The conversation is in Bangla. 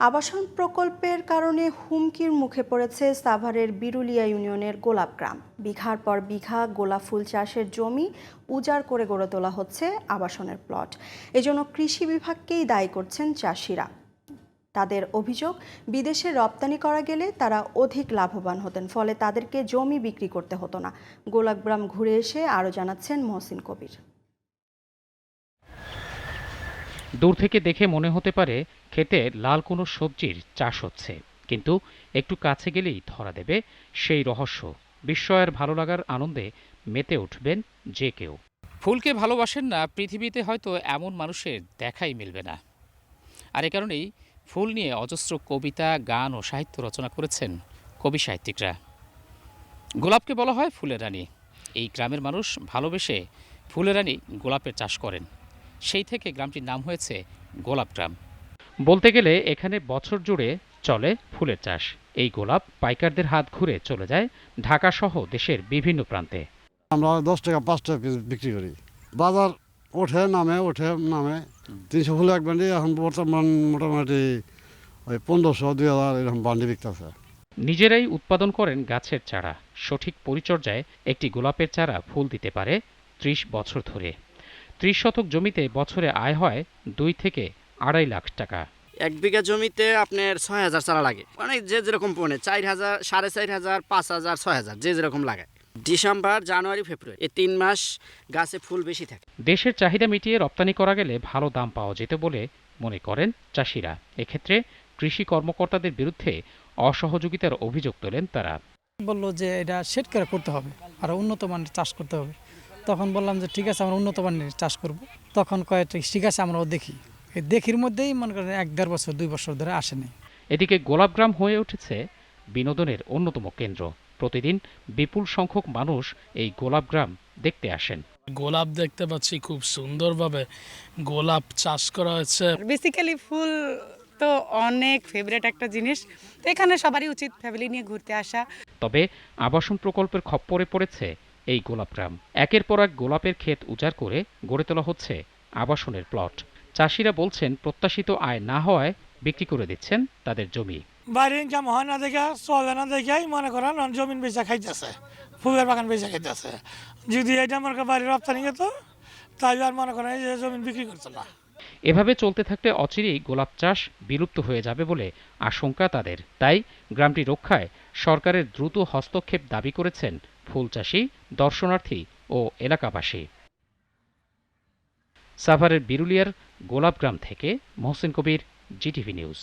আবাসন প্রকল্পের কারণে হুমকির মুখে পড়েছে সাভারের বিরুলিয়া ইউনিয়নের গোলাপ গ্রাম। বিঘার পর বিঘা গোলাপ ফুল চাষের জমি উজাড় করে গড়ে তোলা হচ্ছে আবাসনের প্লট। এজন্য কৃষি বিভাগকেই দায়ী করছেন চাষিরা। তাদের অভিযোগ, বিদেশে রপ্তানি করা গেলে তারা অধিক লাভবান হতেন, ফলে তাদেরকে জমি বিক্রি করতে হতো না। গোলাপগ্রাম ঘুরে এসে আরও জানাচ্ছেন মহসিন কবির। দূর থেকে দেখে মনে হতে পারে খেতে লাল কোনো সবজির চাষ হচ্ছে, কিন্তু একটু কাছে গেলেই ধরা দেবে সেই রহস্য। বিস্ময়ের ভালো লাগার আনন্দে মেতে উঠবেন যে কেউ। ফুলকে ভালোবাসেন না, পৃথিবীতে হয়তো এমন মানুষের দেখাই মিলবে না। আর এ কারণেই ফুল নিয়ে অজস্র কবিতা, গান ও সাহিত্য রচনা করেছেন কবি সাহিত্যিকরা। গোলাপকে বলা হয় ফুলের রানী। এই গ্রামের মানুষ ভালোবেসে ফুলের রানী গোলাপের চাষ করেন। সেই থেকে গ্রামটির নাম হয়েছে গোলাপ গ্রাম। বলতে গেলে এখানে বছর জুড়ে চলে ফুলের চাষ। এই গোলাপ পাইকারদের হাত ঘুরে চলে যায় ঢাকা সহ দেশের বিভিন্ন প্রান্তে। আমরা দশ টাকা পাঁচ টাকা পিস বিক্রি করি। বাজার ওঠে নামে ওঠে নামে। তিনশো ফুল এক বান্ডি এখন বর্তমান মোটামুটি ওই পনেরোশো দুই হাজার এরকম বান্ডি বিকতেছে। নিজেরাই উৎপাদন করেন গাছের চারা। সঠিক পরিচর্যায় একটি গোলাপের চারা ফুল দিতে পারে ত্রিশ বছর ধরে। ত্রিশ শতক জমিতে বছরে আয় হয় দুই থেকে আড়াই লাখ টাকা। এক বিঘা জমিতে আপনার ছয় হাজার চারা লাগে। মানে যে যেরকম পড়ে চার হাজার সাড়ে চার হাজার পাঁচ হাজার ছয় হাজার যে যেরকম লাগে। ডিসেম্বর জানুয়ারি ফেব্রুয়ারি এই তিন মাস গাছে ফুল বেশি থাকে। দেশের চাহিদা মিটিয়ে রপ্তানি করা গেলে ভালো দাম পাওয়া যেত বলে মনে করেন চাষিরা। এক্ষেত্রে কৃষি কর্মকর্তাদের বিরুদ্ধে অসহযোগিতার অভিযোগ তোলেন তারা। বলল যে এটা সেট করে করতে হবে আর উন্নত মানের চাষ করতে হবে। তখন বললাম যে ঠিক আছে আমরা উন্নত মানের চাষ করব। তখন কয়ে ঠিক আছে আমরাও দেখি। এই দেখির মধ্যেই মনে করেন এক দেড় বছর দুই বছর ধরে আসেনি। এদিকে গোলাপগ্রাম হয়ে উঠেছে বিনোদনের অন্যতম কেন্দ্র। প্রতিদিন বিপুল সংখ্যক মানুষ এই গোলাপগ্রাম দেখতে আসেন। গোলাপ দেখতে পাচ্ছি খুব সুন্দরভাবে। গোলাপ চাষ করা হয়েছে। বেসিক্যালি ফুল তো অনেক ফেভারেট একটা জিনিস। তো এখানে সবারই উচিত ফ্যামিলি নিয়ে ঘুরতে আসা। তবে আবাসন প্রকল্পের খপ্পরে পড়েছে এই গোলাপ গ্রাম। একের পর এক গোলাপের ক্ষেত উজাড় করে গড়ে তোলা হচ্ছে আবাসনের প্লট। চাষিরা বলছেন প্রত্যাশিত আয় না হওয়ায় বিক্রি করে দিচ্ছেন তাদের জমি। বাড়ির ইনকাম হয় না দেখে চলে না দেখেই মনে করেন জমিন বেচা খাইতেছে ফুলের বাগান বেচা খাইতেছে। যদি এটা বাড়ির রপ্তানি যেত তাই আর মনে করেন যে জমিন বিক্রি করতো না। এভাবে চলতে থাকলে অচিরেই গোলাপ চাষ বিলুপ্ত হয়ে যাবে বলে আশঙ্কা তাদের। তাই গ্রামটি রক্ষায় সরকারের দ্রুত হস্তক্ষেপ দাবি করেছেন ফুল চাষি দর্শনার্থী ও এলাকাবাসী। সাভারের বিরুলিয়ার গোলাপগ্রাম থেকে মহসিন কবির জিটিভি নিউজ।